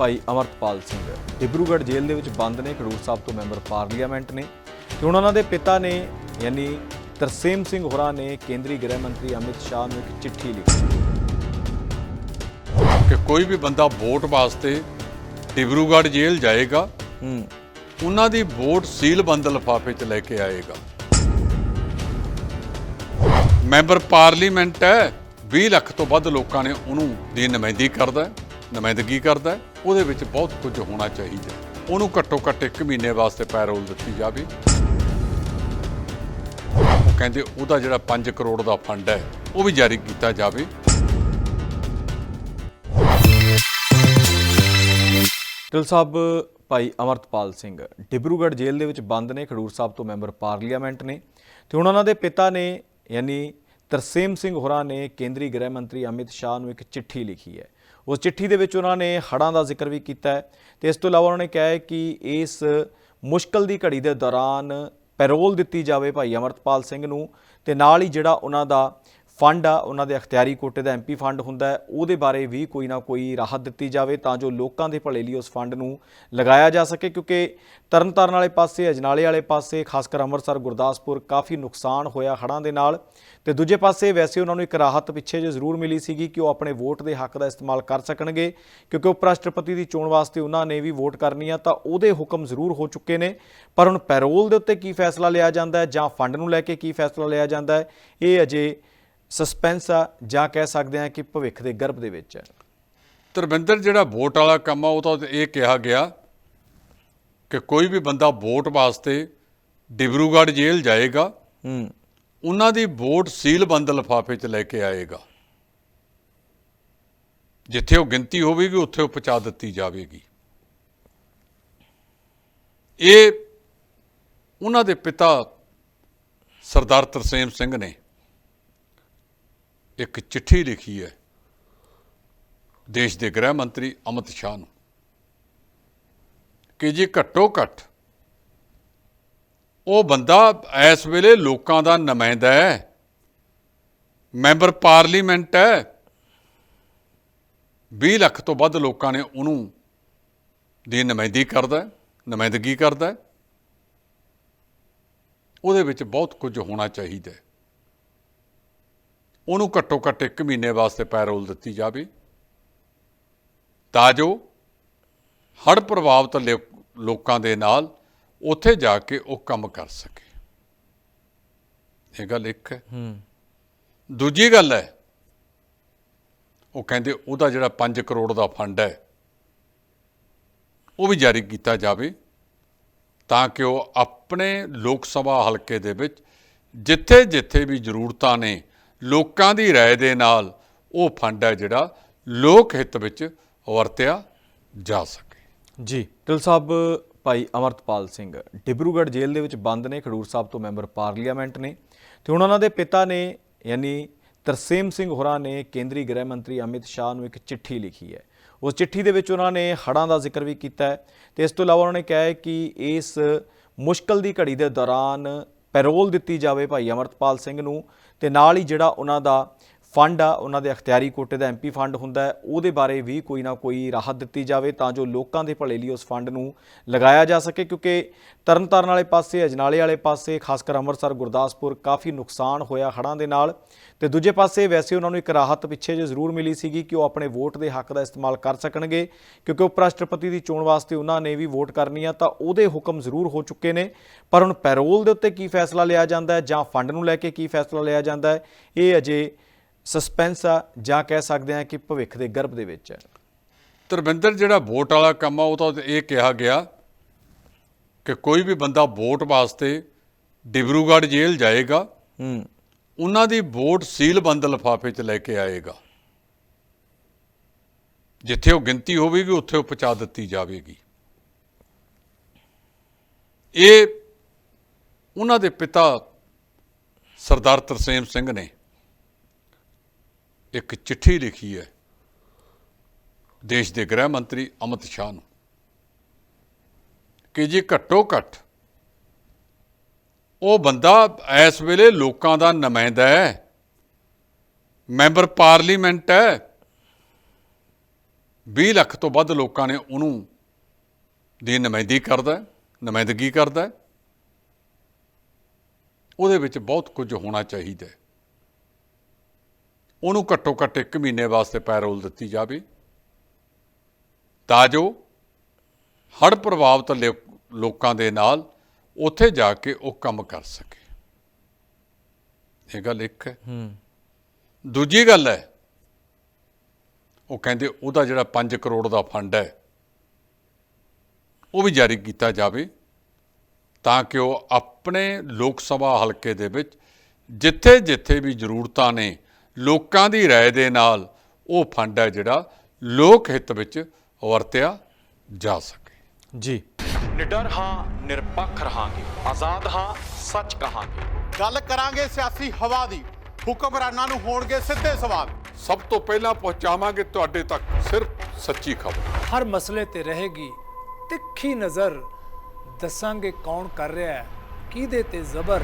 ਭਾਈ ਅਮਰਤਪਾਲ ਸਿੰਘ। ਡਿਬਰੂਗੜ੍ਹ ਜੇਲ੍ਹ ਦੇ ਵਿੱਚ ਬੰਦ ਨੇ ਖਡੂਰ ਸਾਹਿਬ ਤੋਂ ਮੈਂਬਰ ਪਾਰਲੀਮੈਂਟ ਨੇ। ਤੇ ਹੁਣ ਉਹਨਾਂ ਦੇ ਪਿਤਾ ਨੇ ਯਾਨੀ ਤਰਸੇਮ ਸਿੰਘ ਹੋਰਾਂ ਨੇ ਕੇਂਦਰੀ ਗ੍ਰਹਿ ਮੰਤਰੀ ਅਮਿਤ ਸ਼ਾਹ ਨੂੰ ਇੱਕ ਚਿੱਠੀ ਲਿਖੀ। ਕਿ ਕੋਈ ਵੀ ਬੰਦਾ ਵੋਟ ਵਾਸਤੇ ਡਿਬਰੂਗੜ੍ਹ ਜੇਲ੍ਹ ਜਾਏਗਾ ਹੂੰ। ਉਹਨਾਂ ਦੀ ਵੋਟ ਸੀਲਬੰਦ ਲਿਫਾਫੇ 'ਚ ਲੈ ਕੇ ਆਏਗਾ। ਮੈਂਬਰ ਪਾਰਲੀਮੈਂਟ ਹੈ 20 ਲੱਖ ਤੋਂ ਵੱਧ ਲੋਕਾਂ ਨੇ ਉਹਨੂੰ ਦੀ ਨੁਮਾਇੰਦਗੀ ਕਰਦਾ ਨੁਮਾਇੰਦਗੀ ਕਰਦਾ ਹੈ। ਉਹਦੇ ਵਿੱਚ ਬਹੁਤ ਕੁਝ ਹੋਣਾ ਚਾਹੀਦਾ। ਉਹਨੂੰ ਘੱਟੋ ਘੱਟ 1 ਮਹੀਨੇ ਵਾਸਤੇ ਪੈਰੋਲ ਦਿੱਤੀ ਜਾਵੇ। ਉਹ ਕਹਿੰਦੇ ਉਹਦਾ ਜਿਹੜਾ 5 ਕਰੋੜ ਦਾ ਫੰਡ ਹੈ, ਉਹ ਵੀ ਜਾਰੀ ਕੀਤਾ ਜਾਵੇ। ਟਿਲ ਸਾਹਿਬ, ਭਾਈ ਅਮਰਤਪਾਲ ਸਿੰਘ, ਡਿਬਰੂਗੜ੍ਹ ਜੇਲ੍ਹ ਦੇ ਵਿੱਚ ਬੰਦ ਨੇ, ਖਡੂਰ ਸਾਹਿਬ ਤੋਂ ਮੈਂਬਰ ਪਾਰਲੀਮੈਂਟ ਨੇ। ਤੇ ਹੁਣ ਉਹਨਾਂ ਦੇ ਪਿਤਾ ਨੇ, ਯਾਨੀ ਤਰਸੇਮ ਸਿੰਘ ਹੋਰਾਂ ਨੇ ਕੇਂਦਰੀ ਗ੍ਰਹਿ ਮੰਤਰੀ ਅਮਿਤ ਸ਼ਾਹ ਨੂੰ ਇੱਕ ਚਿੱਠੀ ਲਿਖੀ ਹੈ। ਉਸ ਚਿੱਠੀ ਦੇ ਵਿੱਚ ਉਹਨਾਂ ਨੇ ਹੜ੍ਹਾਂ ਦਾ ਜ਼ਿਕਰ ਵੀ ਕੀਤਾ ਹੈ ਤੇ ਇਸ ਤੋਂ ਇਲਾਵਾ ਉਹਨਾਂ ਨੇ ਕਿਹਾ ਹੈ ਕਿ ਇਸ ਮੁਸ਼ਕਲ ਦੀ ਘੜੀ ਦੇ ਦੌਰਾਨ ਪੈਰੋਲ ਦਿੱਤੀ ਜਾਵੇ ਭਾਈ ਅਮਰਤਪਾਲ ਸਿੰਘ ਨੂੰ ਤੇ ਨਾਲ ਹੀ ਜਿਹੜਾ ਉਹਨਾਂ ਦਾ ਫੰਡ ਆ, ਉਹਨਾਂ ਦੇ ਅਖਤਿਆਰੀ ਕੋਟੇ ਦਾ ਐਮਪੀ ਫੰਡ ਹੁੰਦਾ ਉਹਦੇ ਬਾਰੇ ਵੀ ਕੋਈ ਨਾ ਕੋਈ ਰਾਹਤ ਦਿੱਤੀ ਜਾਵੇ ਤਾਂ ਜੋ ਲੋਕਾਂ ਦੇ ਭਲੇ ਲਈ ਉਸ ਫੰਡ ਨੂੰ ਲਗਾਇਆ ਜਾ ਸਕੇ, ਕਿਉਂਕਿ ਤਰਨਤਾਰਨ ਵਾਲੇ ਪਾਸੇ, ਅਜਨਾਲੇ ਵਾਲੇ ਪਾਸੇ ਖਾਸ ਕਰ ਅੰਮ੍ਰਿਤਸਰ, ਗੁਰਦਾਸਪੁਰ ਕਾਫੀ ਨੁਕਸਾਨ ਹੋਇਆ ਹੜ੍ਹਾਂ ਦੇ ਨਾਲ। ਤੇ ਦੂਜੇ ਪਾਸੇ ਵੈਸੇ ਉਹਨਾਂ ਨੂੰ ਇੱਕ ਰਾਹਤ ਪਿੱਛੇ ਜੇ ਜ਼ਰੂਰ ਮਿਲੀ ਸੀਗੀ ਕਿ ਉਹ ਆਪਣੇ ਵੋਟ ਦੇ ਹੱਕ ਦਾ ਇਸਤੇਮਾਲ ਕਰ ਸਕਣਗੇ, ਕਿਉਂਕਿ ਉਪ ਰਾਸ਼ਟਰਪਤੀ ਦੀ ਚੋਣ ਵਾਸਤੇ ਉਹਨਾਂ ਨੇ ਵੀ ਵੋਟ ਕਰਨੀ ਆ, ਤਾਂ ਉਹਦੇ ਹੁਕਮ ਜ਼ਰੂਰ ਹੋ ਚੁੱਕੇ ਨੇ। ਪਰ ਹੁਣ ਪੈਰੋਲ ਦੇ ਉੱਤੇ ਕੀ ਫੈਸਲਾ ਲਿਆ ਜਾਂਦਾ ਹੈ ਜਾਂ ਫੰਡ ਨੂੰ ਲੈ ਕੇ ਕੀ ਫੈਸਲਾ ਲਿਆ ਜਾਂਦਾ ਹੈ, ਇਹ ਅਜੇ ਸਸਪੈਂਸ ਆ ਜਾਂ ਕਹਿ ਸਕਦੇ ਹਾਂ ਕਿ ਭਵਿੱਖ ਦੇ ਗਰਭ ਦੇ ਵਿੱਚ ਹੈ। ਧਰਮਿੰਦਰ ਜਿਹੜਾ ਵੋਟ ਵਾਲਾ ਕੰਮ ਆ ਉਹ ਤਾਂ ਇਹ ਕਿਹਾ ਗਿਆ ਕਿ ਕੋਈ ਵੀ ਬੰਦਾ ਵੋਟ ਵਾਸਤੇ ਡਿਬਰੂਗੜ੍ਹ ਜੇਲ੍ਹ ਜਾਏਗਾ ਹੂੰ। ਉਹਨਾਂ ਦੀ ਵੋਟ ਸੀਲਬੰਦ ਲਿਫਾਫੇ 'ਚ ਲੈ ਕੇ ਆਏਗਾ। ਜਿੱਥੇ ਉਹ ਗਿਣਤੀ ਹੋਵੇਗੀ ਉੱਥੇ ਉਹ ਪਹੁੰਚਾ ਦਿੱਤੀ ਜਾਵੇਗੀ। ਇਹ ਉਹਨਾਂ ਦੇ ਪਿਤਾ ਸਰਦਾਰ ਤਰਸੇਮ ਸਿੰਘ ਨੇ ਇੱਕ ਚਿੱਠੀ ਲਿਖੀ ਹੈ। ਦੇਸ਼ ਦੇ ਗ੍ਰਹਿ ਮੰਤਰੀ ਅਮਿਤ ਸ਼ਾਹ ਨੂੰ। ਕਿ ਜੀ ਘੱਟੋ ਘੱਟ ਉਹ ਬੰਦਾ ਇਸ ਵੇਲੇ ਲੋਕਾਂ ਦਾ ਨੁਮਾਇੰਦਾ ਹੈ, ਮੈਂਬਰ ਪਾਰਲੀਮੈਂਟ ਹੈ 20 ਲੱਖ ਤੋਂ ਵੱਧ ਲੋਕਾਂ ਨੇ ਉਹਨੂੰ ਦੀ ਨੁਮਾਇੰਦੀ ਕਰਦਾ ਨੁਮਾਇੰਦਗੀ ਕਰਦਾ ਉਹਦੇ ਵਿੱਚ ਬਹੁਤ ਕੁਝ ਹੋਣਾ ਚਾਹੀਦਾ ਹੈ। ਉਹਨੂੰ ਘੱਟੋ ਘੱਟ 1 ਮਹੀਨੇ ਵਾਸਤੇ ਪੈਰੋਲ ਦਿੱਤੀ ਜਾਵੇ। ਤਾਂ ਜੋ ਹੜ੍ਹ ਪ੍ਰਭਾਵਿਤ ਲੋਕਾਂ ਦੇ ਨਾਲ ਉੱਥੇ ਜਾ ਕੇ ਉਹ ਕੰਮ ਕਰ ਸਕੇ। ਇਹ ਗੱਲ ਇੱਕ ਹੈ। ਹੂੰ। ਦੂਜੀ ਗੱਲ ਹੈ ਉਹ ਕਹਿੰਦੇ ਉਹਦਾ ਜਿਹੜਾ 5 ਕਰੋੜ ਦਾ ਫੰਡ ਹੈ ਉਹ ਵੀ ਜਾਰੀ ਕੀਤਾ ਜਾਵੇ ਤਾਂ ਕਿ ਉਹ ਆਪਣੇ ਲੋਕ ਸਭਾ ਹਲਕੇ ਦੇ ਵਿੱਚ ਜਿੱਥੇ ਜਿੱਥੇ ਵੀ ਜ਼ਰੂਰਤਾਂ ਨੇ ਲੋਕਾਂ ਦੀ رائے ਦੇ ਨਾਲ ਉਹ ਫੰਡ ਹੈ ਜਿਹੜਾ ਲੋਕ ਹਿੱਤ ਵਿੱਚ ਵਰਤਿਆ ਜਾ ਸਕੇ ਜੀ ਟਿਲ ਸਾਹਿਬ ਭਾਈ ਅਮਰਤਪਾਲ ਸਿੰਘ ਡਿਬਰੂਗੜ੍ਹ ਜੇਲ੍ਹ ਦੇ ਵਿੱਚ ਬੰਦ ਨੇ ਖਡੂਰ ਸਾਹਿਬ ਤੋਂ ਮੈਂਬਰ ਪਾਰਲੀਮੈਂਟ ਨੇ ਤੇ ਹੁਣ ਉਹਨਾਂ ਦੇ ਪਿਤਾ ਨੇ ਯਾਨੀ ਤਰਸੇਮ ਸਿੰਘ ਹੋਰਾਂ ਨੇ ਕੇਂਦਰੀ ਗ੍ਰਹਿ ਮੰਤਰੀ ਅਮਿਤ ਸ਼ਾਹ ਨੂੰ ਇੱਕ ਚਿੱਠੀ ਲਿਖੀ ਹੈ ਉਸ ਚਿੱਠੀ ਦੇ ਵਿੱਚ ਉਹਨਾਂ ਨੇ ਹੜ੍ਹਾਂ ਦਾ ਜ਼ਿਕਰ ਵੀ ਕੀਤਾ ਹੈ ਤੇ ਇਸ ਤੋਂ ਇਲਾਵਾ ਉਹਨਾਂ ਨੇ ਕਿਹਾ ਹੈ ਕਿ ਇਸ ਮੁਸ਼ਕਲ ਦੀ ਘੜੀ ਦੇ ਦੌਰਾਨ ਪੈਰੋਲ ਦਿੱਤੀ ਜਾਵੇ ਭਾਈ ਅਮਰਤਪਾਲ ਸਿੰਘ ਨੂੰ ਤੇ ਨਾਲ ਹੀ ਜਿਹੜਾ ਉਹਨਾਂ ਦਾ ਫੰਡ ਆ, ਉਹਨਾਂ ਦੇ ਅਖਤਿਆਰੀ ਕੋਟੇ ਦਾ ਐਮਪੀ ਫੰਡ ਹੁੰਦਾ ਹੈ। ਉਹਦੇ ਬਾਰੇ ਵੀ ਕੋਈ ਨਾ ਕੋਈ ਰਾਹਤ ਦਿੱਤੀ ਜਾਵੇ ਤਾਂ ਜੋ ਲੋਕਾਂ ਦੇ ਭਲੇ ਲਈ ਉਸ ਫੰਡ ਨੂੰ ਲਗਾਇਆ ਜਾ ਸਕੇ, ਕਿਉਂਕਿ ਤਰਨਤਾਰਨ ਵਾਲੇ ਪਾਸੇ, ਅਜਨਾਲੇ ਵਾਲੇ ਪਾਸੇ ਖਾਸ ਕਰ ਅੰਮ੍ਰਿਤਸਰ, ਗੁਰਦਾਸਪੁਰ ਕਾਫੀ ਨੁਕਸਾਨ ਹੋਇਆ ਹੜ੍ਹਾਂ ਦੇ ਨਾਲ। ਤੇ ਦੂਜੇ ਪਾਸੇ ਵੈਸੇ ਉਹਨਾਂ ਨੂੰ ਇੱਕ ਰਾਹਤ ਪਿੱਛੇ ਜੇ ਜ਼ਰੂਰ ਮਿਲੀ ਸੀਗੀ ਕਿ ਉਹ ਆਪਣੇ ਵੋਟ ਦੇ ਹੱਕ ਦਾ ਇਸਤੇਮਾਲ ਕਰ ਸਕਣਗੇ, ਕਿਉਂਕਿ ਉਪ ਰਾਸ਼ਟਰਪਤੀ ਦੀ ਚੋਣ ਵਾਸਤੇ ਉਹਨਾਂ ਨੇ ਵੀ ਵੋਟ ਕਰਨੀ ਆ ਤਾਂ ਉਹਦੇ ਹੁਕਮ ਜ਼ਰੂਰ ਹੋ ਚੁੱਕੇ ਨੇ। ਪਰ ਹੁਣ ਪੈਰੋਲ ਦੇ ਉੱਤੇ ਕੀ ਫੈਸਲਾ ਲਿਆ ਜਾਂਦਾ ਹੈ ਜਾਂ ਫੰਡ ਨੂੰ ਲੈ ਕੇ ਕੀ ਫੈਸਲਾ ਲਿਆ ਜਾਂਦਾ ਹੈ, ਇਹ ਅਜੇ ਸਸਪੈਂਸ ਆ ਜਾਂ ਕਹਿ ਸਕਦੇ ਹਾਂ ਕਿ ਭਵਿੱਖ ਦੇ ਗਰਭ ਦੇ ਵਿੱਚ ਹੈ। ਧਰਮਿੰਦਰ ਜਿਹੜਾ ਵੋਟ ਵਾਲਾ ਕੰਮ ਆ ਉਹ ਤਾਂ ਇਹ ਕਿਹਾ ਗਿਆ ਕਿ ਕੋਈ ਵੀ ਬੰਦਾ ਵੋਟ ਵਾਸਤੇ ਡਿਬਰੂਗੜ੍ਹ ਜੇਲ੍ਹ ਜਾਏਗਾ ਹੂੰ। ਉਹਨਾਂ ਦੀ ਵੋਟ ਸੀਲਬੰਦ ਲਿਫਾਫੇ 'ਚ ਲੈ ਕੇ ਆਏਗਾ। ਜਿੱਥੇ ਉਹ ਗਿਣਤੀ ਹੋਵੇਗੀ ਉੱਥੇ ਉਹ ਪਹੁੰਚਾ ਦਿੱਤੀ ਜਾਵੇਗੀ। ਇਹ ਉਹਨਾਂ ਦੇ ਪਿਤਾ ਸਰਦਾਰ ਤਰਸੇਮ ਸਿੰਘ ਨੇ ਇੱਕ ਚਿੱਠੀ ਲਿਖੀ ਹੈ ਦੇਸ਼ ਦੇ ਗ੍ਰਹਿ ਮੰਤਰੀ ਅਮਿਤ ਸ਼ਾਹ ਨੂੰ ਕਿ ਜੀ ਘੱਟੋ ਘੱਟ ਉਹ ਬੰਦਾ ਇਸ ਵੇਲੇ ਲੋਕਾਂ ਦਾ ਨੁਮਾਇੰਦਾ ਹੈ ਮੈਂਬਰ ਪਾਰਲੀਮੈਂਟ ਹੈ 20 ਲੱਖ ਤੋਂ ਵੱਧ ਲੋਕਾਂ ਨੇ ਉਹਨੂੰ ਦੀ ਨੁਮਾਇੰਦਗੀ ਕਰਦਾ ਹੈ, ਨੁਮਾਇੰਦਗੀ ਕਰਦਾ ਉਹਦੇ ਵਿੱਚ ਬਹੁਤ ਕੁਝ ਹੋਣਾ ਚਾਹੀਦਾ ਹੈ। ਉਹਨੂੰ ਘੱਟੋ ਘੱਟ 1 ਮਹੀਨੇ ਵਾਸਤੇ ਪੈਰੋਲ ਦਿੱਤੀ ਜਾਵੇ। ਤਾਂ ਜੋ ਹੜ੍ਹ ਪ੍ਰਭਾਵਿਤ ਲੋਕਾਂ ਦੇ ਨਾਲ ਉੱਥੇ ਜਾ ਕੇ ਉਹ ਕੰਮ ਕਰ ਸਕੇ। ਇਹ ਗੱਲ ਇੱਕ ਹੈ। ਦੂਜੀ ਗੱਲ ਹੈ ਉਹ ਕਹਿੰਦੇ ਉਹਦਾ ਜਿਹੜਾ 5 ਕਰੋੜ ਦਾ ਫੰਡ ਹੈ ਉਹ ਵੀ ਜਾਰੀ ਕੀਤਾ ਜਾਵੇ ਤਾਂ ਕਿ ਉਹ ਆਪਣੇ ਲੋਕ ਸਭਾ ਹਲਕੇ ਦੇ ਵਿੱਚ ਜਿੱਥੇ ਜਿੱਥੇ ਵੀ ਜ਼ਰੂਰਤਾਂ ਨੇ ਲੋਕਾਂ ਦੀ رائے ਦੇ ਨਾਲ ਉਹ ਫੰਡ ਹੈ ਜਿਹੜਾ ਲੋਕ ਹਿੱਤ ਵਿੱਚ ਵਰਤਿਆ ਜਾ ਸਕੇ ਜੀ ਨਿਡਰ ਹਾਂ ਨਿਰਪੱਖ ਰਹਾਂਗੇ ਆਜ਼ਾਦ ਹਾਂ ਸੱਚ ਕਹਾਂਗੇ ਗੱਲ ਕਰਾਂਗੇ ਸਿਆਸੀ ਹਵਾ ਦੀ ਹੁਕਮਰਾਨਾਂ ਨੂੰ ਹੋਣਗੇ ਸਿੱਧੇ ਸਵਾਲ ਸਭ ਤੋਂ ਪਹਿਲਾਂ ਪਹੁੰਚਾਵਾਂਗੇ ਤੁਹਾਡੇ ਤੱਕ ਸਿਰਫ ਸੱਚੀ ਖਬਰ ਹਰ ਮਸਲੇ ਤੇ ਰਹੇਗੀ ਤਿੱਖੀ ਨਜ਼ਰ ਦੱਸਾਂਗੇ ਕੌਣ ਕਰ ਰਿਹਾ ਹੈ ਕਿਹਦੇ ਤੇ ਜ਼ਬਰ